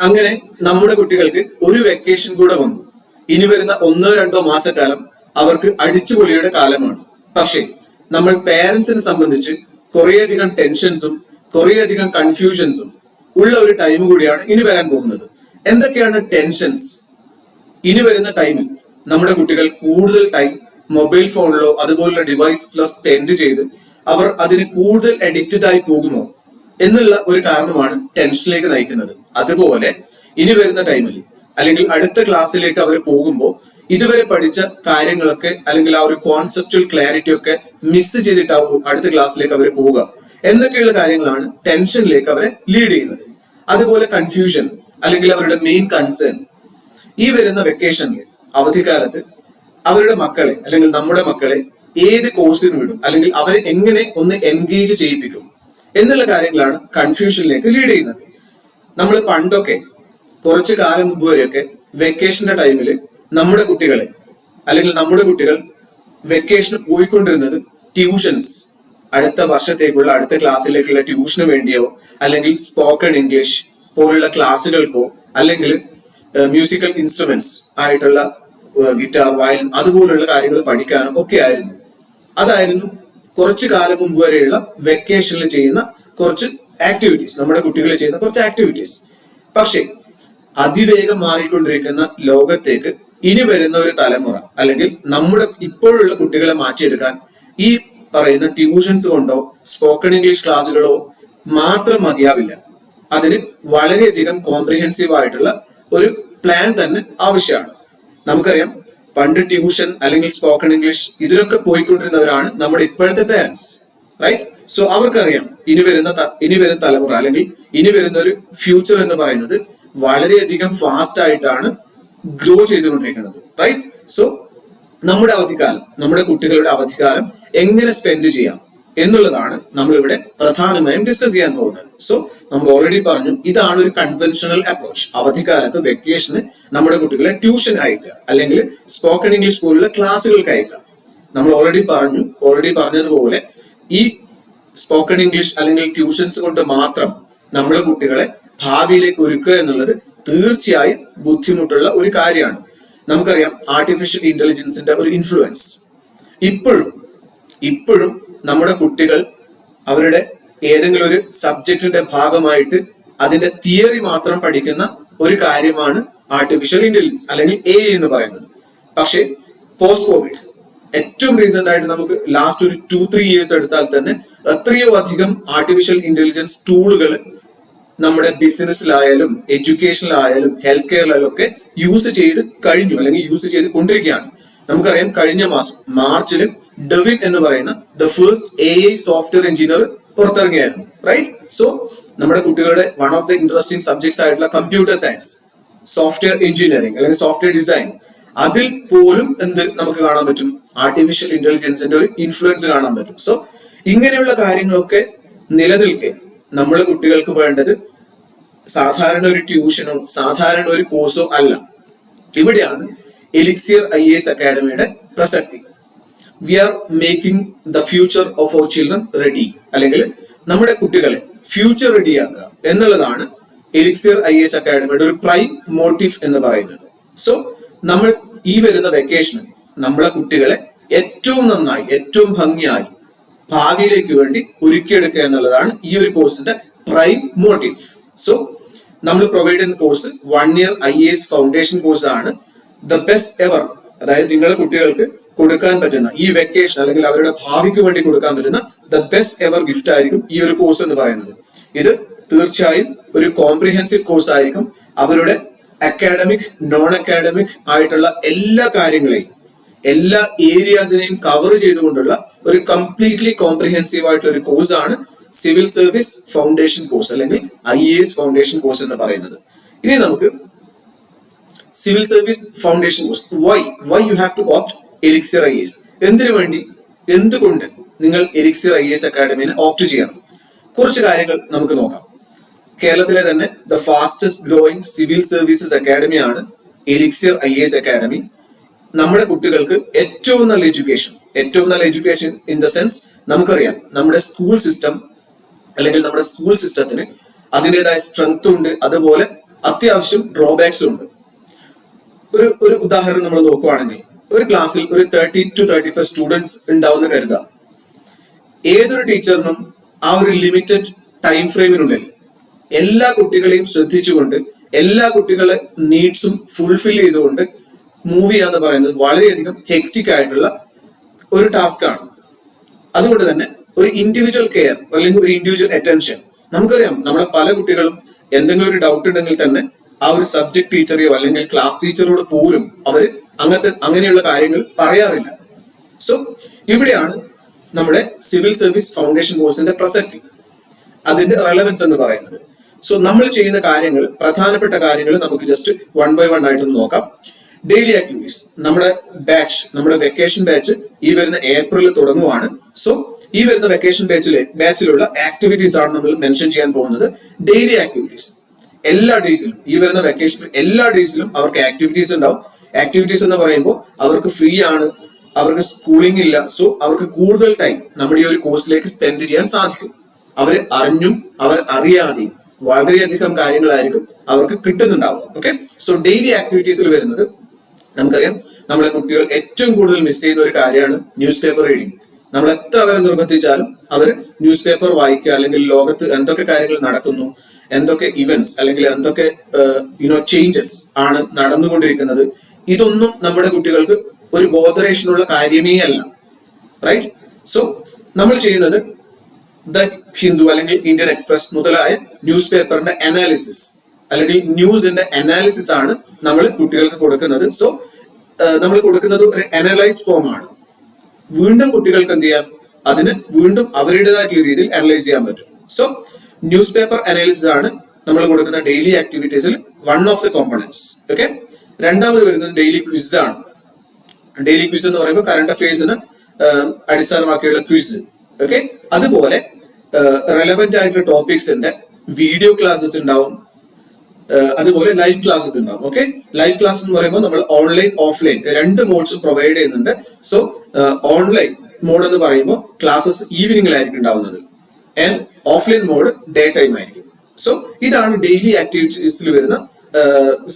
അങ്ങനെ നമ്മുടെ കുട്ടികൾക്ക് ഒരു വെക്കേഷൻ കൂടെ വന്നു. ഇനി വരുന്ന ഒന്നോ രണ്ടോ മാസക്കാലം അവർക്ക് അടിച്ചുപൊളിയുടെ കാലമാണ്. പക്ഷേ നമ്മൾ പേരൻസിനെ സംബന്ധിച്ച് കുറേയധികം ടെൻഷൻസും കുറേയധികം കൺഫ്യൂഷൻസും ഉള്ള ഒരു ടൈം കൂടിയാണ് ഇനി വരാൻ പോകുന്നത്. എന്തൊക്കെയാണ് ടെൻഷൻസ് ഇനി വരുന്ന ടൈമിൽ നമ്മുടെ കുട്ടികൾ കൂടുതൽ ടൈം മൊബൈൽ ഫോണിലോ അതുപോലുള്ള ഡിവൈസിലോ സ്പെൻഡ് ചെയ്ത് അവർ അതിന് കൂടുതൽ അഡിക്റ്റഡ് ആയി പോകുമോ? എന്നുള്ള ഒരു കാരണമാണ് ടെൻഷനിലേക്ക് നയിക്കുന്നത്. അതുപോലെ ഇനി വരുന്ന ടൈമിൽ അല്ലെങ്കിൽ അടുത്ത ക്ലാസ്സിലേക്ക് അവർ പോകുമ്പോൾ ഇതുവരെ പഠിച്ച കാര്യങ്ങളൊക്കെ അല്ലെങ്കിൽ ആ ഒരു കോൺസെപ്റ്റുവൽ ക്ലാരിറ്റി ഒക്കെ മിസ് ചെയ്തിട്ടാവും അടുത്ത ക്ലാസ്സിലേക്ക് അവർ പോവുക. എന്നൊക്കെയുള്ള കാര്യങ്ങളാണ് ടെൻഷനിലേക്ക് അവരെ ലീഡ് ചെയ്യുന്നത്. അതുപോലെ കൺഫ്യൂഷൻ അല്ലെങ്കിൽ അവരുടെ മെയിൻ കൺസേൺ ഈ വരുന്ന വെക്കേഷനിൽ അവധിക്കാലത്ത് അവരുടെ മക്കളെ അല്ലെങ്കിൽ നമ്മുടെ മക്കളെ ഏത് കോഴ്സിന് വിടും? അല്ലെങ്കിൽ അവരെ എങ്ങനെ ഒന്ന് എൻഗേജ് ചെയ്യിപ്പിക്കും? എന്നുള്ള കാര്യങ്ങളാണ് കൺഫ്യൂഷനിലേക്ക് ലീഡ് ചെയ്യുന്നത്. നമ്മൾ പണ്ടൊക്കെ കുറച്ചു കാലം മുമ്പ് വരെയൊക്കെ വെക്കേഷന്റെ ടൈമിൽ നമ്മുടെ കുട്ടികളെ അല്ലെങ്കിൽ നമ്മുടെ കുട്ടികൾ വെക്കേഷന് പോയിക്കൊണ്ടിരുന്നത് ട്യൂഷൻസ് അടുത്ത വർഷത്തേക്കുള്ള അടുത്ത ക്ലാസ്സിലേക്കുള്ള ട്യൂഷന് വേണ്ടിയോ അല്ലെങ്കിൽ സ്പോക്കൺ ഇംഗ്ലീഷ് പോലുള്ള ക്ലാസ്സുകൾക്കോ അല്ലെങ്കിൽ മ്യൂസിക്കൽ ഇൻസ്ട്രുമെന്റ്സ് ആയിട്ടുള്ള ഗിറ്റാർ വയലിൻ അതുപോലുള്ള കാര്യങ്ങൾ പഠിക്കാനും ഒക്കെ ആയിരുന്നു. അതായിരുന്നു കുറച്ചു കാലം മുമ്പ് വരെയുള്ള വെക്കേഷനിൽ ചെയ്യുന്ന കുറച്ച് ആക്ടിവിറ്റീസ് നമ്മുടെ കുട്ടികൾ ചെയ്യുന്ന കുറച്ച് ആക്ടിവിറ്റീസ് പക്ഷേ അതിവേഗം മാറിക്കൊണ്ടിരിക്കുന്ന ലോകത്തേക്ക് ഇനി വരുന്ന ഒരു തലമുറ അല്ലെങ്കിൽ നമ്മുടെ ഇപ്പോഴുള്ള കുട്ടികളെ മാറ്റിയെടുക്കാൻ ഈ പറയുന്ന ട്യൂഷൻസ് കൊണ്ടോ സ്പോക്കൺ ഇംഗ്ലീഷ് ക്ലാസ്സുകളോ മാത്രം മതിയാവില്ല. അതിന് വളരെയധികം കോംപ്രിഹെൻസീവ് ആയിട്ടുള്ള ഒരു പ്ലാൻ തന്നെ ആവശ്യമാണ്. നമുക്കറിയാം പണ്ട് ട്യൂഷൻ അല്ലെങ്കിൽ സ്പോക്കൺ ഇംഗ്ലീഷ് ഇതിലൊക്കെ പോയിക്കൊണ്ടിരുന്നവരാണ് നമ്മുടെ ഇപ്പോഴത്തെ പേരൻസ് റൈറ്റ് സോ അവർക്കറിയാം. ഇനി വരുന്ന ഇനി വരുന്ന തലമുറ അല്ലെങ്കിൽ ഇനി വരുന്ന ഒരു ഫ്യൂച്ചർ എന്ന് പറയുന്നത് വളരെയധികം ഫാസ്റ്റ് ആയിട്ടാണ് ഗ്രോ ചെയ്തുകൊണ്ടിരിക്കുന്നത്. റൈറ്റ് സോ നമ്മുടെ അവധിക്കാലം നമ്മുടെ കുട്ടികളുടെ അവധിക്കാലം എങ്ങനെ സ്പെൻഡ് ചെയ്യാം എന്നുള്ളതാണ് നമ്മൾ ഇവിടെ പ്രധാനമായും ഡിസ്കസ് ചെയ്യാൻ പോകുന്നത്. സോ നമ്മൾ ഓൾറെഡി പറഞ്ഞു ഇതാണ് ഒരു കൺവെൻഷണൽ അപ്രോച്ച് അവധിക്കാലത്ത് വെക്കേഷന് നമ്മുടെ കുട്ടികളെ ട്യൂഷൻ അയക്കുക അല്ലെങ്കിൽ സ്പോക്കൺ ഇംഗ്ലീഷ് സ്കൂളിലെ ക്ലാസ്സുകൾക്ക് അയക്കുക. നമ്മൾ ഓൾറെഡി പറഞ്ഞു ഓൾറെഡി പറഞ്ഞതുപോലെ ഈ സ്പോക്കൺ ഇംഗ്ലീഷ് അല്ലെങ്കിൽ ട്യൂഷൻസ് കൊണ്ട് മാത്രം നമ്മുടെ കുട്ടികളെ ഭാവിയിലേക്ക് ഒരുക്കുക എന്നുള്ളത് തീർച്ചയായും ബുദ്ധിമുട്ടുള്ള ഒരു കാര്യമാണ്. നമുക്കറിയാം ആർട്ടിഫിഷ്യൽ ഇന്റലിജൻസിന്റെ ഒരു ഇൻഫ്ലുവൻസ് ഇപ്പോഴും ഇപ്പോഴും നമ്മുടെ കുട്ടികൾ അവരുടെ ഏതെങ്കിലും ഒരു സബ്ജക്റ്റിന്റെ ഭാഗമായിട്ട് അതിന്റെ തിയറി മാത്രം പഠിക്കുന്ന ഒരു കാര്യമാണ് ആർട്ടിഫിഷ്യൽ ഇന്റലിജൻസ് അല്ലെങ്കിൽ എ എന്ന് പറയുന്നത്. പക്ഷേ പോസ്റ്റ് കോവിഡ് ഏറ്റവും റീസെന്റ് ആയിട്ട് നമുക്ക് ലാസ്റ്റ് ഒരു ടു ത്രീ ഇയേഴ്സ് എടുത്താൽ തന്നെ എത്രയോ അധികം ആർട്ടിഫിഷ്യൽ ഇന്റലിജൻസ് ടൂളുകൾ നമ്മുടെ ബിസിനസ്സിലായാലും എഡ്യൂക്കേഷനിലായാലും ഹെൽത്ത് കെയറിലായാലും ഒക്കെ യൂസ് ചെയ്ത് കഴിഞ്ഞു അല്ലെങ്കിൽ യൂസ് ചെയ്ത് കൊണ്ടിരിക്കുകയാണ്. നമുക്കറിയാം കഴിഞ്ഞ മാസം മാർച്ചിൽ ഡെവിൻ എന്ന് പറയുന്ന the first A I software engineer പുറത്തിറങ്ങിയായിരുന്നു right so നമ്മുടെ കുട്ടികളുടെ one of the interesting subjects ആയിട്ടുള്ള കമ്പ്യൂട്ടർ സയൻസ് സോഫ്റ്റ്വെയർ എഞ്ചിനീയറിംഗ് അല്ലെങ്കിൽ സോഫ്റ്റ്വെയർ ഡിസൈൻ അതിൽ പോലും എന്ത് നമുക്ക് കാണാൻ പറ്റും? ആർട്ടിഫിഷ്യൽ ഇന്റലിജൻസിന്റെ ഒരു ഇൻഫ്ലുവൻസ് കാണാൻ പറ്റും. സോ ഇങ്ങനെയുള്ള കാര്യങ്ങളൊക്കെ നിലനിൽക്കെ നമ്മൾ കുട്ടികൾക്ക് വേണ്ടത് സാധാരണ ഒരു ട്യൂഷനോ സാധാരണ ഒരു കോഴ്സോ അല്ല. ഇവിടെയാണ് എലിക്സിയർ ഐ എസ് അക്കാഡമിയുടെ പ്രസക്തി. We are making the future of our children ready അല്ലെങ്കിൽ നമ്മുടെ കുട്ടികളെ ഫ്യൂച്ചർ റെഡിയാക്കുക എന്നുള്ളതാണ് എലിക്സിയർ ഐ എസ് അക്കാഡമിയുടെ ഒരു പ്രൈം മോട്ടീവ് എന്ന് പറയുന്നത്. സോ നമ്മൾ ഈ വരുന്ന വെക്കേഷന് നമ്മളെ കുട്ടികളെ ഏറ്റവും നന്നായി ഏറ്റവും ഭംഗിയായി ഭാവിയിലേക്ക് വേണ്ടി ഒരുക്കിയെടുക്കുക എന്നുള്ളതാണ് ഈ ഒരു കോഴ്സിന്റെ പ്രൈം മോട്ടീവ് സോ നമ്മൾ പ്രൊവൈഡ് ചെയ്യുന്ന course one year I S foundation course ആണ് ദ ബെസ്റ്റ് എവർ അതായത് നിങ്ങളുടെ കുട്ടികൾക്ക് കൊടുക്കാൻ പറ്റുന്ന ഈ വെക്കേഷൻ അല്ലെങ്കിൽ അവരുടെ ഭാവിക്ക് വേണ്ടി കൊടുക്കാൻ പറ്റുന്ന ദ ബെസ്റ്റ് എവർ ഗിഫ്റ്റ് ആയിരിക്കും ഈ ഒരു കോഴ്സ് എന്ന് പറയുന്നത്. ഇത് തീർച്ചയായും ഒരു കോംപ്രിഹെൻസീവ് കോഴ്സ് ആയിരിക്കും. അവരുടെ അക്കാഡമിക് നോൺ അക്കാഡമിക് ആയിട്ടുള്ള എല്ലാ കാര്യങ്ങളെയും എല്ലാ ഏരിയാസിനെയും കവർ ചെയ്തുകൊണ്ടുള്ള ഒരു കംപ്ലീറ്റ്ലി കോംപ്രിഹെൻസീവ് ആയിട്ടുള്ള ഒരു കോഴ്സാണ് സിവിൽ സർവീസ് ഫൗണ്ടേഷൻ കോഴ്സ് അല്ലെങ്കിൽ I A S foundation course എന്ന് പറയുന്നത്. ഇനി നമുക്ക് civil service foundation course why why you have to opt Elixir I S എന്തിനു വേണ്ടി? എന്തുകൊണ്ട് നിങ്ങൾ എലിക്സർ ഐ എസ് അക്കാഡമിനെ ഓപ്റ്റ് ചെയ്യണം? കുറച്ച് കാര്യങ്ങൾ നമുക്ക് നോക്കാം. കേരളത്തിലെ തന്നെ the fastest growing civil services അക്കാഡമിയാണ് Elixir I S academy നമ്മുടെ കുട്ടികൾക്ക് ഏറ്റവും നല്ല എഡ്യൂക്കേഷൻ ഏറ്റവും നല്ല എഡ്യൂക്കേഷൻ ഇൻ ദ സെൻസ് നമുക്കറിയാം നമ്മുടെ സ്കൂൾ സിസ്റ്റം അല്ലെങ്കിൽ നമ്മുടെ സ്കൂൾ സിസ്റ്റത്തിന് അതിന്റെതായ സ്ട്രെങ്ത് ഉണ്ട് അതുപോലെ അത്യാവശ്യം ഡ്രോബാക്സും ഉണ്ട്. ഒരു ഒരു ഉദാഹരണം നമ്മൾ നോക്കുവാണെങ്കിൽ ഒരു ക്ലാസ്സിൽ ഒരു thirty two thirty five students ഉണ്ടാവുന്ന കരുതാം. ഏതൊരു ടീച്ചറിനും ആ ഒരു ലിമിറ്റഡ് ടൈം ഫ്രെയിമിനുള്ളിൽ എല്ലാ കുട്ടികളെയും ശ്രദ്ധിച്ചുകൊണ്ട് എല്ലാ കുട്ടികളെ നീഡ്സും ഫുൾഫിൽ ചെയ്തുകൊണ്ട് മൂവ് ചെയ്യുക എന്ന് പറയുന്നത് വളരെയധികം ഹെക്റ്റിക് ആയിട്ടുള്ള ഒരു ടാസ്ക് ആണ്. അതുകൊണ്ട് തന്നെ ഒരു ഇൻഡിവിജ്വൽ കെയർ അല്ലെങ്കിൽ ഒരു ഇൻഡിവിജ്വൽ അറ്റൻഷൻ നമുക്കറിയാം നമ്മുടെ പല കുട്ടികളും എന്തെങ്കിലും ഒരു ഡൗട്ട് ഉണ്ടെങ്കിൽ തന്നെ ആ ഒരു സബ്ജക്ട് ടീച്ചറെയോ അല്ലെങ്കിൽ ക്ലാസ് ടീച്ചറോട് പോലും അവർ അങ്ങനത്തെ അങ്ങനെയുള്ള കാര്യങ്ങൾ പറയാറില്ല. സോ ഇവിടെയാണ് നമ്മുടെ സിവിൽ സർവീസ് ഫൗണ്ടേഷൻ കോഴ്സിന്റെ പ്രസക്തി. അതിന്റെ റെലവൻസ് എന്ന് പറയുന്നത്. സോ നമ്മൾ ചെയ്യുന്ന കാര്യങ്ങൾ പ്രധാനപ്പെട്ട കാര്യങ്ങൾ നമുക്ക് ജസ്റ്റ് വൺ ബൈ വൺ ആയിട്ട് നോക്കാം. ഡെയിലി ആക്ടിവിറ്റീസ് നമ്മുടെ ബാച്ച് നമ്മുടെ വെക്കേഷൻ ബാച്ച് ഈ വരുന്ന ഏപ്രിലിൽ തുടങ്ങുവാണ്. സോ ഈ വരുന്ന വെക്കേഷൻ ബാച്ചിലെ ബാച്ചിലുള്ള ആക്ടിവിറ്റീസ് ആണ് നമ്മൾ മെൻഷൻ ചെയ്യാൻ പോകുന്നത്. ഡെയിലി ആക്ടിവിറ്റീസ് എല്ലാ ഡേയ്സിലും ഈ വരുന്ന വെക്കേഷൻ എല്ലാ ഡേയ്സിലും അവർക്ക് ആക്ടിവിറ്റീസ് ഉണ്ടാവും. ആക്ടിവിറ്റീസ് എന്ന് പറയുമ്പോൾ അവർക്ക് ഫ്രീ ആണ് അവർക്ക് സ്കൂളിംഗ് ഇല്ല സോ അവർക്ക് കൂടുതൽ ടൈം നമ്മുടെ ഈ ഒരു കോഴ്സിലേക്ക് സ്പെൻഡ് ചെയ്യാൻ സാധിക്കും. അവർ അറിഞ്ഞും അവർ അറിയാതെയും വളരെയധികം കാര്യങ്ങളായിരിക്കും അവർക്ക് കിട്ടുന്നുണ്ടാവുക. ഓക്കെ സോ ഡെയിലി ആക്ടിവിറ്റീസിൽ വരുന്നത് നമുക്കറിയാം നമ്മുടെ കുട്ടികൾ ഏറ്റവും കൂടുതൽ മിസ് ചെയ്യുന്ന ഒരു കാര്യമാണ് ന്യൂസ് പേപ്പർ റീഡിങ് നമ്മൾ എത്ര അവരെ നിർബന്ധിച്ചാലും അവർ ന്യൂസ് പേപ്പർ വായിക്കുക അല്ലെങ്കിൽ ലോകത്ത് എന്തൊക്കെ കാര്യങ്ങൾ നടക്കുന്നു എന്തൊക്കെ ഇവന്റ്സ് അല്ലെങ്കിൽ എന്തൊക്കെ യുനോ ചേഞ്ചസ് ആണ് നടന്നുകൊണ്ടിരിക്കുന്നത്. ഇതൊന്നും നമ്മുടെ കുട്ടികൾക്ക് ഒരു ബോധറേഷനുള്ള കാര്യമേ അല്ല. റൈറ്റ് സോ നമ്മൾ ചെയ്യുന്നത് ദ ഹിന്ദു അല്ലെങ്കിൽ ഇന്ത്യൻ എക്സ്പ്രസ് മുതലായ ന്യൂസ് പേപ്പറിന്റെ അനാലിസിസ് അല്ലെങ്കിൽ ന്യൂസിന്റെ അനാലിസിസ് ആണ് നമ്മൾ കുട്ടികൾക്ക് കൊടുക്കുന്നത്. സോ നമ്മൾ കൊടുക്കുന്നത് ഒരു അനലൈസ് ഫോം ആണ്. വീണ്ടും കുട്ടികൾക്ക് എന്ത് ചെയ്യാം? അതിന് വീണ്ടും അവരുടേതായിട്ടുള്ള രീതിയിൽ അനലൈസ് ചെയ്യാൻ പറ്റും. സോ ന്യൂസ് പേപ്പർ അനാലിസിസ് ആണ് നമ്മൾ കൊടുക്കുന്ന daily ആക്ടിവിറ്റീസിൽ one of the components okay രണ്ടാമത് വരുന്നത് ഡെയിലി ക്വിസ് ആണ്. ഡെയിലി ക്വിസ് എന്ന് പറയുമ്പോൾ കറണ്ട് അഫയേഴ്സിന് അടിസ്ഥാനമാക്കിയുള്ള ക്വിസ് ഓക്കെ അതുപോലെ റെലവെന്റ് ആയിട്ടുള്ള ടോപ്പിക്സിന്റെ വീഡിയോ ക്ലാസ്സസ് ഉണ്ടാവും. അതുപോലെ ലൈവ് ക്ലാസ്സസ് ഉണ്ടാവും ഓക്കെ ലൈവ് ക്ലാസ് എന്ന് പറയുമ്പോൾ നമ്മൾ ഓൺലൈൻ ഓഫ്ലൈൻ രണ്ട് മോഡ്സ് പ്രൊവൈഡ് ചെയ്യുന്നുണ്ട്. സോ ഓൺലൈൻ മോഡ് എന്ന് പറയുമ്പോൾ ക്ലാസ്സസ് ഈവനിങ്ങിലായിരിക്കും ഉണ്ടാവുന്നത്. And offline mode day time ആയിരിക്കും. സോ ഇതാണ് ഡെയിലി ആക്ടിവിറ്റീസിൽ വരുന്ന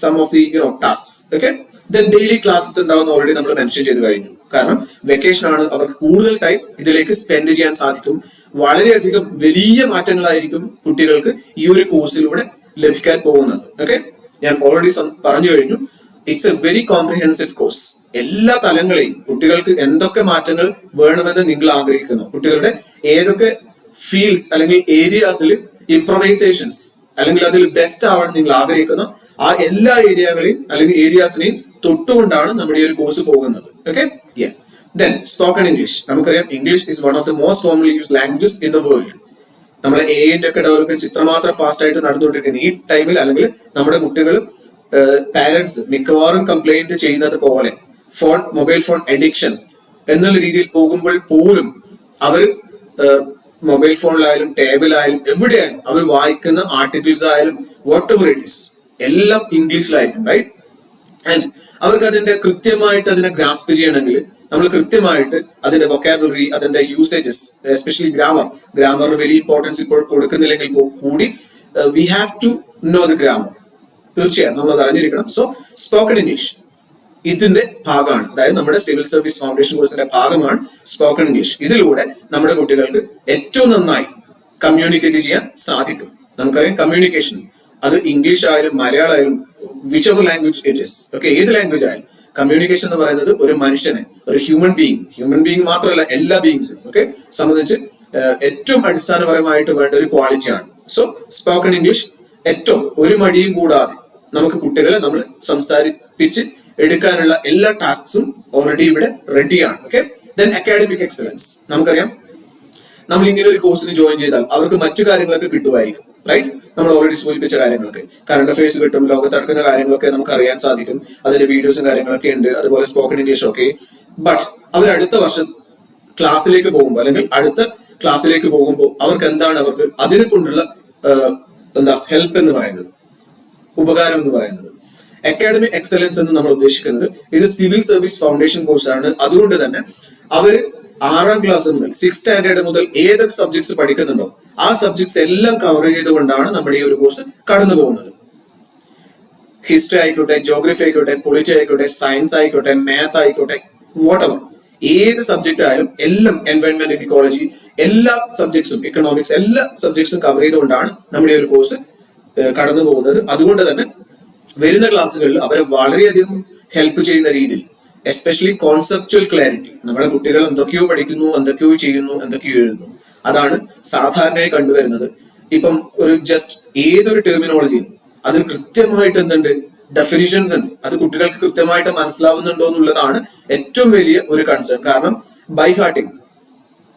some of the you know tasks okay then daily classes ഉണ്ടാവുന്ന ഓൾറെഡി നമ്മൾ മെൻഷൻ ചെയ്ത് കഴിഞ്ഞു. കാരണം വെക്കേഷൻ ആണ് അവർക്ക് കൂടുതൽ ടൈം ഇതിലേക്ക് സ്പെൻഡ് ചെയ്യാൻ സാധിക്കും. വളരെയധികം വലിയ മാറ്റങ്ങളായിരിക്കും കുട്ടികൾക്ക് ഈ ഒരു കോഴ്സിലൂടെ ലഭിക്കാൻ പോകുന്നത്. ഓക്കെ ഞാൻ ഓൾറെഡി പറഞ്ഞു കഴിഞ്ഞു. It's a very comprehensive course എല്ലാ തലങ്ങളെയും കുട്ടികൾക്ക് എന്തൊക്കെ മാറ്റങ്ങൾ വേണമെന്ന് നിങ്ങൾ ആഗ്രഹിക്കുന്നു. കുട്ടികളുടെ ഏതൊക്കെ ഫീൽഡ്സ് അല്ലെങ്കിൽ ഏരിയാസിൽ ഇംപ്രവൈസേഷൻസ് അല്ലെങ്കിൽ അതിൽ ബെസ്റ്റ് ആവാൻ നിങ്ങൾ ആഗ്രഹിക്കുന്നു. ആ എല്ലാ ഏരിയകളെയും അല്ലെങ്കിൽ ഏരിയാസിനെയും തൊട്ടുകൊണ്ടാണ് നമ്മുടെ ഈ ഒരു കോഴ്സ് പോകുന്നത്. ഓക്കെ ദെൻ സ്പോക്കൺ ഇംഗ്ലീഷ് നമുക്കറിയാം English is one of the most commonly use languages in the world നമ്മുടെ എ ഐന്റെ ഒക്കെ ഡെവലപ്മെന്റ്സ് ഇത്രമാത്രം ഫാസ്റ്റ് ആയിട്ട് നടന്നുകൊണ്ടിരിക്കുന്നത് ഈ ടൈമിൽ അല്ലെങ്കിൽ നമ്മുടെ കുട്ടികൾ പാരന്റ്സ് മിക്കവാറും കംപ്ലൈന്റ് ചെയ്യുന്നത് പോലെ ഫോൺ മൊബൈൽ ഫോൺ അഡിക്ഷൻ എന്നുള്ള രീതിയിൽ പോകുമ്പോൾ പോലും അവർ മൊബൈൽ ഫോണിലായാലും ടേബിളായാലും എവിടെയായാലും അവർ വായിക്കുന്ന ആർട്ടിക്കിൾസ് ആയാലും വാട്ട് എവർ ഇറ്റ് ഇസ് എല്ലാം ഇംഗ്ലീഷിലായിരിക്കും റൈറ്റ് ആൻഡ് അവർക്ക് അതിന്റെ കൃത്യമായിട്ട് അതിനെ ഗ്രാസ്പ് ചെയ്യണമെങ്കിൽ നമ്മൾ കൃത്യമായിട്ട് അതിന്റെ വൊക്കാബുലറി അതിന്റെ യൂസേജസ് എസ്പെഷ്യലി ഗ്രാമർ ഗ്രാമറിന് വലിയ ഇമ്പോർട്ടൻസ് ഇപ്പോൾ കൊടുക്കുന്നില്ലെങ്കിൽ കൂടി we have to know the grammar തീർച്ചയായും നമ്മൾ അത് അറിഞ്ഞിരിക്കണം. സോ സ്പോക്കൺ ഇംഗ്ലീഷ് ഇതിന്റെ ഭാഗമാണ്. അതായത് നമ്മുടെ സിവിൽ സർവീസ് ഫൗണ്ടേഷൻ കോഴ്സിന്റെ ഭാഗമാണ് സ്പോക്കൺ ഇംഗ്ലീഷ് ഇതിലൂടെ നമ്മുടെ കുട്ടികൾക്ക് ഏറ്റവും നന്നായി കമ്മ്യൂണിക്കേറ്റ് ചെയ്യാൻ സാധിക്കും. നമുക്കറിയാം കമ്മ്യൂണിക്കേഷൻ അത് ഇംഗ്ലീഷ് ആയാലും മലയാളം ആയാലും which of language it is okay ഏത് ലാംഗ്വേജ് ആയാലും കമ്മ്യൂണിക്കേഷൻ എന്ന് പറയുന്നത് ഒരു മനുഷ്യനെ ഒരു ഹ്യൂമൻ ബീങ് ഹ്യൂമൻ ബീങ് മാത്രമല്ല എല്ലാ ബീങ്സും ഓക്കെ സംബന്ധിച്ച് ഏറ്റവും അടിസ്ഥാനപരമായിട്ട് വേണ്ട ഒരു ക്വാളിറ്റിയാണ് സോ സ്പോക്കൺ ഇംഗ്ലീഷ് ഏറ്റവും ഒരു മടിയും കൂടാതെ നമുക്ക് കുട്ടികളെ നമ്മൾ സംസാരിപ്പിച്ച് എടുക്കാനുള്ള എല്ലാ ടാസ്ക്സും ഓൾറെഡി ഇവിടെ റെഡിയാണ് ഓക്കെ ദെൻ അക്കാഡമിക് എക്സലൻസ് നമുക്കറിയാം നമ്മൾ ഇങ്ങനെ ഒരു കോഴ്സിന് ജോയിൻ ചെയ്താൽ അവർക്ക് മറ്റു കാര്യങ്ങളൊക്കെ കിട്ടുമായിരിക്കും. റൈറ്റ് നമ്മൾ ഓൾറെഡി സൂചിപ്പിച്ച കാര്യങ്ങളൊക്കെ. കറണ്ട് അഫയേഴ്സ് കിട്ടും ലോകത്ത് നടക്കുന്ന കാര്യങ്ങളൊക്കെ നമുക്ക് അറിയാൻ സാധിക്കും. അതിന്റെ വീഡിയോസും കാര്യങ്ങളൊക്കെ ഉണ്ട്. അതുപോലെ സ്പോക്കൺ ഇംഗ്ലീഷ് ഒക്കെ. ബട്ട് അവർ അടുത്ത വർഷം ക്ലാസ്സിലേക്ക് പോകുമ്പോൾ അല്ലെങ്കിൽ അടുത്ത ക്ലാസ്സിലേക്ക് പോകുമ്പോൾ അവർക്ക് എന്താണ് അവർക്ക് അതിനെ കൊണ്ടുള്ള എന്താ ഹെൽപ്പ് എന്ന് പറയുന്നത്? ഉപകാരം എന്ന് പറയുന്നത്. അക്കാഡമിക് എക്സലൻസ് എന്ന് നമ്മൾ ഉദ്ദേശിക്കുന്നത് ഇത് സിവിൽ സർവീസ് ഫൗണ്ടേഷൻ കോഴ്സാണ് അതുകൊണ്ട് തന്നെ അവർ ആറാം ക്ലാസ് മുതൽ സിക്സ് സ്റ്റാൻഡേർഡ് മുതൽ ഏതൊക്കെ സബ്ജക്ട്സ് പഠിക്കുന്നുണ്ടോ? ആ സബ്ജക്ട്സ് എല്ലാം കവർ ചെയ്തുകൊണ്ടാണ് നമ്മുടെ ഈ ഒരു കോഴ്സ് കടന്നു പോകുന്നത്. ഹിസ്റ്ററി ആയിക്കോട്ടെ ജോഗ്രഫി ആയിക്കോട്ടെ പൊളിറ്റി ആയിക്കോട്ടെ സയൻസ് ആയിക്കോട്ടെ മാത്ത് ആയിക്കോട്ടെ വാട്ട് എവർ ഏത് സബ്ജക്റ്റ് ആയാലും എല്ലാം എൻവയോൺമെന്റ് ഇക്കോളജി എല്ലാ സബ്ജക്ട്സും ഇക്കണോമിക്സ് എല്ലാ സബ്ജക്ട്സും കവർ ചെയ്തുകൊണ്ടാണ് നമ്മുടെ ഒരു കോഴ്സ് കടന്നു പോകുന്നത്. അതുകൊണ്ട് തന്നെ വരുന്ന ക്ലാസ്സുകളിൽ അവരെ വളരെയധികം ഹെൽപ്പ് ചെയ്യുന്ന രീതിയിൽ എസ്പെഷ്യലി കോൺസെപ്റ്റുവൽ ക്ലാരിറ്റി നമ്മുടെ കുട്ടികൾ എന്തൊക്കെയോ പഠിക്കുന്നു എന്തൊക്കെയോ ചെയ്യുന്നു എന്തൊക്കെയോ എഴുതുന്നു. അതാണ് സാധാരണയായി കണ്ടുവരുന്നത്. ഇപ്പം ഒരു ജസ്റ്റ് ഏതൊരു ടെർമിനോളജിയും അതിന് കൃത്യമായിട്ട് എന്തുണ്ട്? ഡെഫിനിഷൻസ് ഉണ്ട്. അത് കുട്ടികൾക്ക് കൃത്യമായിട്ട് മനസ്സിലാവുന്നുണ്ടോ എന്നുള്ളതാണ് ഏറ്റവും വലിയ ഒരു കൺസേൺ കാരണം ബൈ ഹാർട്ടിങ്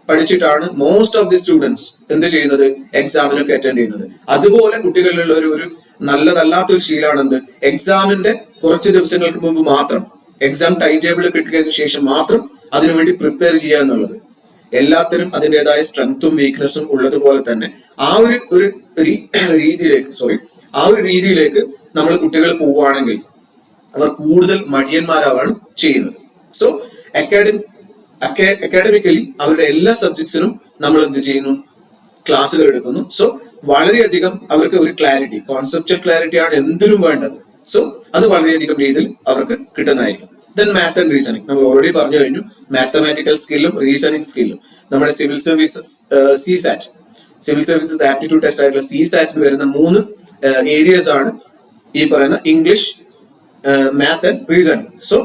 പഠിച്ചിട്ടാണ് മോസ്റ്റ് ഓഫ് ദി സ്റ്റുഡൻസ് എന്ത് ചെയ്യുന്നത്? എക്സാമിനൊക്കെ അറ്റൻഡ് ചെയ്യുന്നത്. അതുപോലെ കുട്ടികളിലുള്ള ഒരു ഒരു നല്ലതല്ലാത്ത ഒരു ശീലമാണ് എന്ത്? എക്സാമിന്റെ കുറച്ച് ദിവസങ്ങൾക്ക് മുമ്പ് മാത്രം എക്സാം ടൈം ടേബിൾ കിട്ടിയതിനു ശേഷം മാത്രം അതിനുവേണ്ടി പ്രിപ്പയർ ചെയ്യുക എന്നുള്ളത്. എല്ലാത്തിനും അതിന്റെതായ സ്ട്രെങ്ത്തും വീക്ക്നെസ്സും ഉള്ളതുപോലെ തന്നെ ആ ഒരു ഒരു രീതിയിലേക്ക് സോറി ആ ഒരു രീതിയിലേക്ക് നമ്മൾ കുട്ടികൾ പോവുകയാണെങ്കിൽ അവർ കൂടുതൽ മടിയന്മാരാവാണ് ചെയ്യുന്നത്. സോ അക്കാഡമി അക്കാഡമിക്കലി അവരുടെ എല്ലാ സബ്ജക്ട്സിനും നമ്മൾ എന്ത് ചെയ്യുന്നു? ക്ലാസ്സുകൾ എടുക്കുന്നു. സോ വളരെയധികം അവർക്ക് ഒരു ക്ലാരിറ്റി കോൺസെപ്റ്റൽ ക്ലാരിറ്റി ആണ് എന്തിനും വേണ്ടത്. സോ അത് വളരെയധികം രീതിയിൽ അവർക്ക് കിട്ടുന്നതായിരിക്കും. ദെൻ മാത്ത് ആൻഡ് റീസണിങ് നമ്മൾ ഓൾറെഡി പറഞ്ഞു കഴിഞ്ഞു മാത്തമാറ്റിക്കൽ സ്കില്ലും റീസണിങ് സ്കില്ലും നമ്മുടെ civil services C SAT civil services aptitude test ആയിട്ടുള്ള സി സാറ്റിൽ വരുന്ന മൂന്ന് ഏരിയസ് ആണ് ഈ പറയുന്ന English math and reasoning so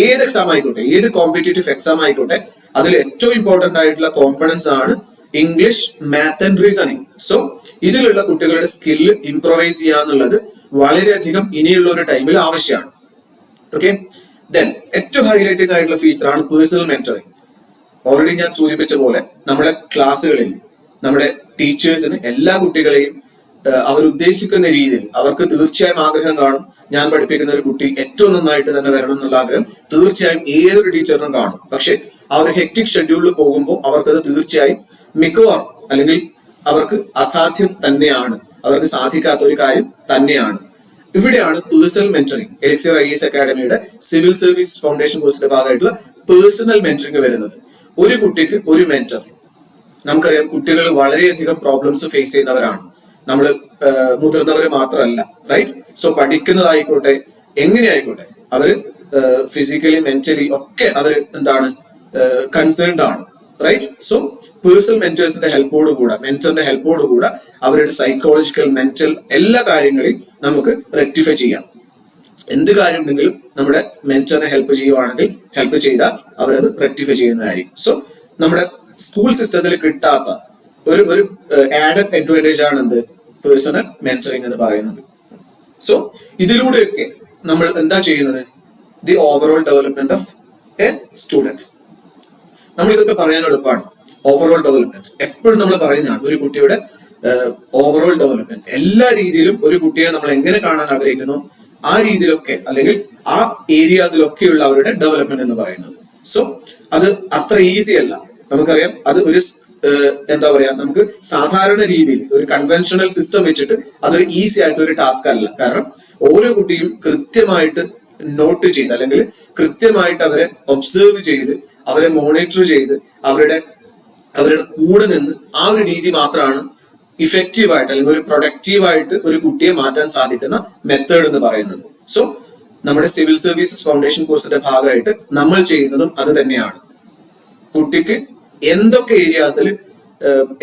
ഏത് എക്സാം ആയിക്കോട്ടെ ഏത് കോമ്പറ്റേറ്റീവ് എക്സാം ആയിക്കോട്ടെ അതിൽ ഏറ്റവും ഇമ്പോർട്ടന്റ് ആയിട്ടുള്ള കോമ്പണൻസ് ആണ് English math and reasoning so ഇതിലുള്ള കുട്ടികളുടെ സ്കില്ല് ഇംപ്രവൈസ് ചെയ്യുക എന്നുള്ളത് വളരെയധികം ഇനിയുള്ള ഒരു ടൈമിൽ ആവശ്യമാണ്. ഓക്കെ ദെൻ ഏറ്റവും ഹൈലൈറ്റിംഗ് ആയിട്ടുള്ള ഫീച്ചർ ആണ് പേഴ്സണൽ മെന്ററിങ് ഓൾറെഡി ഞാൻ സൂചിപ്പിച്ച പോലെ നമ്മുടെ ക്ലാസ്സുകളിൽ നമ്മുടെ ടീച്ചേഴ്സിന് എല്ലാ കുട്ടികളെയും അവരുദ്ദേശിക്കുന്ന രീതിയിൽ അവർക്ക് തീർച്ചയായും ആഗ്രഹം കാണും. ഞാൻ പഠിപ്പിക്കുന്ന ഒരു കുട്ടി ഏറ്റവും നന്നായിട്ട് തന്നെ വരണം എന്നുള്ള ആഗ്രഹം തീർച്ചയായും ഏതൊരു ടീച്ചറിനും കാണും. പക്ഷെ ആ ഒരു ഹെക്ടിക് ഷെഡ്യൂളിൽ പോകുമ്പോൾ അവർക്കത് തീർച്ചയായും മിക്കവാറും അല്ലെങ്കിൽ അവർക്ക് അസാധ്യം തന്നെയാണ്. അവർക്ക് സാധിക്കാത്ത ഒരു കാര്യം തന്നെയാണ്. ഇവിടെയാണ് personal mentoring Elixir I S അക്കാഡമിയുടെ civil service foundation കോഴ്സിന്റെ ഭാഗമായിട്ടുള്ള പേഴ്സണൽ മെന്ററിംഗ് വരുന്നത്. ഒരു കുട്ടിക്ക് ഒരു മെന്റർ നമുക്കറിയാം കുട്ടികൾ വളരെയധികം പ്രോബ്ലംസ് ഫേസ് ചെയ്യുന്നവരാണ്. നമ്മൾ മുതിർന്നവർ മാത്രമല്ല റൈറ്റ് സോ പഠിക്കുന്നതായിക്കോട്ടെ എങ്ങനെ ആയിക്കോട്ടെ അവർ ഫിസിക്കലി മെന്റലി ഒക്കെ അവർ എന്താണ് കൺസേൺഡ് ആണ് റൈറ്റ് സോ പേഴ്സണൽ മെന്റേഴ്സിന്റെ ഹെൽപ്പോട് കൂടെ മെന്ററിന്റെ ഹെൽപ്പോട് കൂടെ അവരുടെ സൈക്കോളജിക്കൽ മെന്റൽ എല്ലാ കാര്യങ്ങളെയും നമുക്ക് റെക്ടിഫൈ ചെയ്യാം. എന്ത് കാര്യം ഉണ്ടെങ്കിലും നമ്മുടെ മെന്ററിനെ ഹെൽപ്പ് ചെയ്യുവാണെങ്കിൽ ഹെൽപ്പ് ചെയ്താൽ അവരത് റെക്ടിഫൈ ചെയ്യുന്നതായിരിക്കും. സോ നമ്മുടെ സ്കൂൾ സിസ്റ്റത്തിൽ കിട്ടാത്ത ഒരു ഒരു ആഡഡ് അഡ്വാന്റേജ് ആണ് എന്ത്? പേഴ്സണൽ മെന്ററിങ് എന്ന് പറയുന്നത്. സോ ഇതിലൂടെയൊക്കെ നമ്മൾ എന്താ ചെയ്യുന്നത്? The overall development of a student നമ്മൾ ഇതൊക്കെ പറയാൻ എളുപ്പമാണ്. ഓവറോൾ ഡെവലപ്മെന്റ് എപ്പോഴും നമ്മൾ പറയുന്നതാണ് ഒരു കുട്ടിയുടെ ഓവറോൾ ഡെവലപ്മെന്റ് എല്ലാ രീതിയിലും ഒരു കുട്ടിയെ നമ്മൾ എങ്ങനെ കാണാൻ ആഗ്രഹിക്കുന്നു ആ രീതിയിലൊക്കെ അല്ലെങ്കിൽ ആ ഏരിയാസിലൊക്കെയുള്ള അവരുടെ ഡെവലപ്മെന്റ് എന്ന് പറയുന്നത്. സോ അത് അത്ര ഈസി അല്ല. നമുക്കറിയാം അത് ഒരു എന്താ പറയാ നമുക്ക് സാധാരണ രീതിയിൽ ഒരു കൺവെൻഷണൽ സിസ്റ്റം വെച്ചിട്ട് അതൊരു ഈസി ആയിട്ട് ഒരു ടാസ്ക് അല്ല. കാരണം ഓരോ കുട്ടിയും കൃത്യമായിട്ട് നോട്ട് ചെയ്ത് അല്ലെങ്കിൽ കൃത്യമായിട്ട് അവരെ ഒബ്സേർവ് ചെയ്ത് അവരെ മോണിറ്റർ ചെയ്ത് അവരുടെ അവരുടെ കൂടെ നിന്ന് ആ ഒരു രീതി മാത്രമാണ് ഇഫക്റ്റീവായിട്ട് അല്ലെങ്കിൽ ഒരു പ്രൊഡക്റ്റീവായിട്ട് ഒരു കുട്ടിയെ മാറ്റാൻ സാധിക്കുന്ന മെത്തേഡ് എന്ന് പറയുന്നത്. സോ നമ്മുടെ സിവിൽ സർവീസസ് ഫൗണ്ടേഷൻ കോഴ്സിന്റെ ഭാഗമായിട്ട് നമ്മൾ ചെയ്യുന്നതും അത് തന്നെയാണ്. കുട്ടിക്ക് എന്തൊക്കെ ഏരിയാസിൽ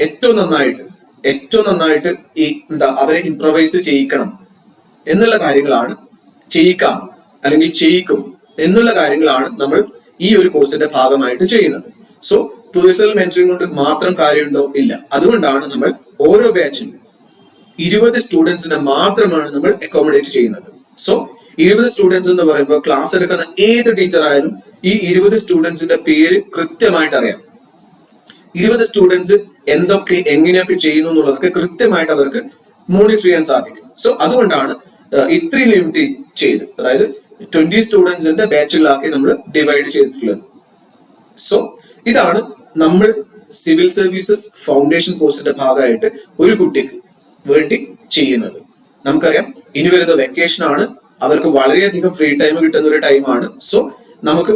ഏറ്റവും നന്നായിട്ട് ഏറ്റവും നന്നായിട്ട് ഈ എന്താ അവരെ ഇംപ്രവൈസ് ചെയ്യിക്കണം എന്നുള്ള കാര്യങ്ങളാണ് ചെയ്യിക്കാം അല്ലെങ്കിൽ ചെയ്യിക്കും എന്നുള്ള കാര്യങ്ങളാണ് നമ്മൾ ഈ ഒരു കോഴ്സിന്റെ ഭാഗമായിട്ട് ചെയ്യുന്നത്. സോ പേഴ്സണൽ മെന്ററിംഗ് കൊണ്ട് മാത്രം കാര്യമുണ്ടോ? ഇല്ല. അതുകൊണ്ടാണ് നമ്മൾ ഓരോ ബാച്ചും ഇരുപത് സ്റ്റുഡൻസിനെ മാത്രമാണ് നമ്മൾ അക്കോമഡേറ്റ് ചെയ്യുന്നത്. സോ ഇരുപത് സ്റ്റുഡൻസ് എന്ന് പറയുമ്പോൾ ക്ലാസ് എടുക്കുന്ന ഏത് ടീച്ചർ ആയാലും ഈ ഇരുപത് സ്റ്റുഡൻസിന്റെ പേര് കൃത്യമായിട്ട് അറിയാം. ഇരുപത് സ്റ്റുഡൻസ് എന്തൊക്കെ എങ്ങനെയൊക്കെ ചെയ്യുന്നു എന്നുള്ളതൊക്കെ കൃത്യമായിട്ട് അവർക്ക് മോണിറ്റർ ചെയ്യാൻ സാധിക്കും. സോ അതുകൊണ്ടാണ് ഇത്രയും ലിമിറ്റ് ചെയ്ത് അതായത് ട്വന്റി സ്റ്റുഡൻസിന്റെ ബാച്ചിലാക്കി നമ്മൾ ഡിവൈഡ് ചെയ്തിട്ടുള്ളത്. സോ ഇതാണ് നമ്മൾ സിവിൽ സർവീസസ് ഫൗണ്ടേഷൻ കോഴ്സിന്റെ ഭാഗമായിട്ട് ഒരു കുട്ടിക്ക് വേണ്ടി ചെയ്യുന്നത്. നമുക്കറിയാം ഇനി വരുന്ന വെക്കേഷൻ ആണ്. അവർക്ക് വളരെയധികം ഫ്രീ ടൈം കിട്ടുന്ന ഒരു ടൈമാണ് സോ നമുക്ക്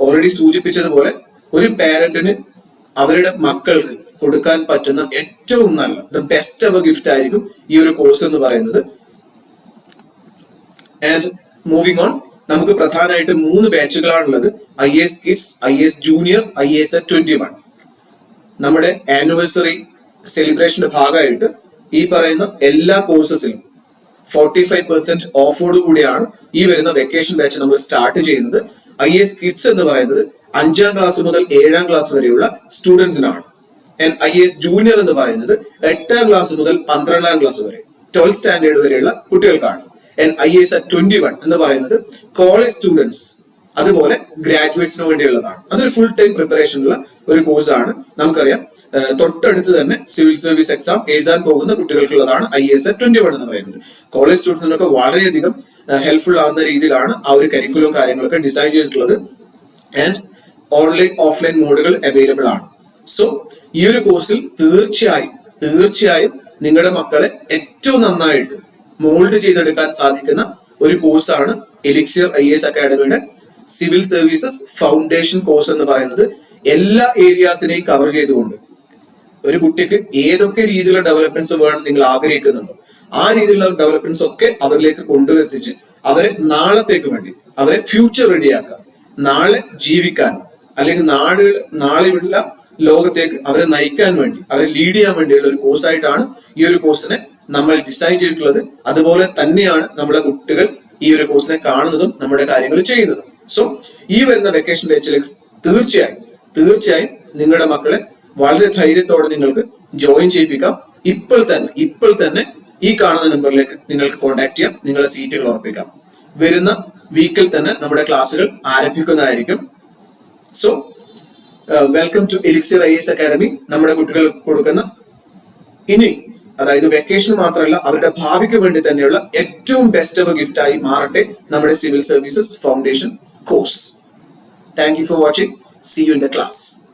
ഓൾറെഡി സൂചിപ്പിച്ചതുപോലെ ഒരു പാരന്റിന് അവരുടെ മക്കൾക്ക് കൊടുക്കാൻ പറ്റുന്ന ഏറ്റവും നല്ല ദ ബെസ്റ്റ് അവർ ഗിഫ്റ്റ് ആയിരിക്കും ഈ ഒരു കോഴ്സ് എന്ന് പറയുന്നത്. ആൻഡ് മൂവിങ് ഓൺ നമുക്ക് പ്രധാനമായിട്ട് മൂന്ന് ബാച്ചുകളാണുള്ളത് I S kids I S junior I S twenty one നമ്മുടെ ആനിവേഴ്സറി സെലിബ്രേഷന്റെ ഭാഗമായിട്ട് ഈ പറയുന്ന എല്ലാ കോഴ്സസിലും ഫോർട്ടി ഫൈവ് പെർസെന്റ് ഓഫോട് കൂടിയാണ് ഈ വരുന്ന വെക്കേഷൻ ബാച്ച് നമ്മൾ സ്റ്റാർട്ട് ചെയ്യുന്നത്. ഐ എസ് കിഡ്സ് എന്ന് പറയുന്നത് അഞ്ചാം ക്ലാസ് മുതൽ ഏഴാം ക്ലാസ് വരെയുള്ള സ്റ്റുഡൻസിനാണ് ഐ എസ് ജൂനിയർ എന്ന് പറയുന്നത് എട്ടാം ക്ലാസ് മുതൽ പന്ത്രണ്ടാം ക്ലാസ് വരെ ട്വൽത്ത് സ്റ്റാൻഡേർഡ് വരെയുള്ള കുട്ടികൾക്കാണ്. ഐ എസ് ട്വന്റി വൺ എന്ന് പറയുന്നത് കോളേജ് സ്റ്റുഡൻസ് അതുപോലെ ഗ്രാജുവേറ്റ്സിന് വേണ്ടിയുള്ളതാണ്. അതൊരു ഫുൾ ടൈം പ്രിപ്പറേഷനുള്ള ഒരു കോഴ്സാണ് നമുക്കറിയാം. തൊട്ടടുത്ത് തന്നെ സിവിൽ സർവീസ് എക്സാം എഴുതാൻ പോകുന്ന കുട്ടികൾക്കുള്ളതാണ് ഐ എസ് ട്വന്റി വൺ എന്ന് പറയുന്നത്. കോളേജ് സ്റ്റുഡൻസിനൊക്കെ വളരെയധികം ഹെൽപ്ഫുൾ ആവുന്ന രീതിയിലാണ് ആ ഒരു കരിക്കുലം കാര്യങ്ങളൊക്കെ ഡിസൈൻ ചെയ്തിട്ടുള്ളത്. ആൻഡ് ഓൺലൈൻ ഓഫ്ലൈൻ മോഡുകൾ അവൈലബിൾ ആണ്. സോ ഈ ഒരു കോഴ്സിൽ തീർച്ചയായും തീർച്ചയായും നിങ്ങളുടെ മക്കളെ ഏറ്റവും നന്നായിട്ട് മോൾഡ് ചെയ്തെടുക്കാൻ സാധിക്കുന്ന ഒരു കോഴ്സാണ് എലിക്സിയർ ഐ എസ് അക്കാഡമിയുടെ സിവിൽ സർവീസസ് ഫൗണ്ടേഷൻ കോഴ്സ് എന്ന് പറയുന്നത്. എല്ലാ ഏരിയാസിനെയും കവർ ചെയ്തുകൊണ്ട് ഒരു കുട്ടിക്ക് ഏതൊക്കെ രീതിയിലുള്ള ഡെവലപ്മെന്റ്സ് വേണം നിങ്ങൾ ആഗ്രഹിക്കുന്നുണ്ടോ ആ രീതിയിലുള്ള ഡെവലപ്മെന്റ്സ് ഒക്കെ അവരിലേക്ക് കൊണ്ടുവെത്തിച്ച് അവരെ നാളത്തേക്ക് വേണ്ടി അവരെ ഫ്യൂച്ചർ റെഡിയാക്കുക നാളെ ജീവിക്കാൻ അല്ലെങ്കിൽ നാളെ നാളെയുള്ള ലോകത്തേക്ക് അവരെ നയിക്കാൻ വേണ്ടി അവരെ ലീഡ് ചെയ്യാൻ വേണ്ടിയുള്ള ഒരു കോഴ്സായിട്ടാണ് ഈ ഒരു കോഴ്സിനെ നമ്മൾ ഡിസൈൻ ചെയ്തിട്ടുള്ളത്. അതുപോലെ തന്നെയാണ് നമ്മുടെ കുട്ടികൾ ഈ ഒരു കോഴ്സിനെ കാണുന്നതും നമ്മുടെ കാര്യങ്ങൾ ചെയ്യുന്നതും. സോ ഈ വരുന്ന വെക്കേഷൻ ബാച്ചിലേക്ക് തീർച്ചയായും തീർച്ചയായും നിങ്ങളുടെ മക്കളെ വളരെ ധൈര്യത്തോടെ നിങ്ങൾക്ക് ജോയിൻ ചെയ്യിപ്പിക്കാം. ഇപ്പോൾ തന്നെ ഇപ്പോൾ തന്നെ ഈ കാണുന്ന നമ്പറിലേക്ക് നിങ്ങൾക്ക് കോൺടാക്ട് ചെയ്യാം. നിങ്ങളുടെ സീറ്റുകൾ ഉറപ്പിക്കാം. വരുന്ന വീക്കിൽ തന്നെ നമ്മുടെ ക്ലാസ്സുകൾ ആരംഭിക്കുന്നതായിരിക്കും. So welcome to Elixir I S academy നമ്മുടെ കുട്ടികൾ കൊടുക്കുന്ന ഇനി അതായത് വെക്കേഷൻ മാത്രമല്ല അവരുടെ ഭാവിക്ക് വേണ്ടി തന്നെയുള്ള ഏറ്റവും ബെസ്റ്റ് ഓഫ് ഗിഫ്റ്റ് ആയി മാറട്ടെ നമ്മുടെ civil services foundation course thank you for watching see you in the class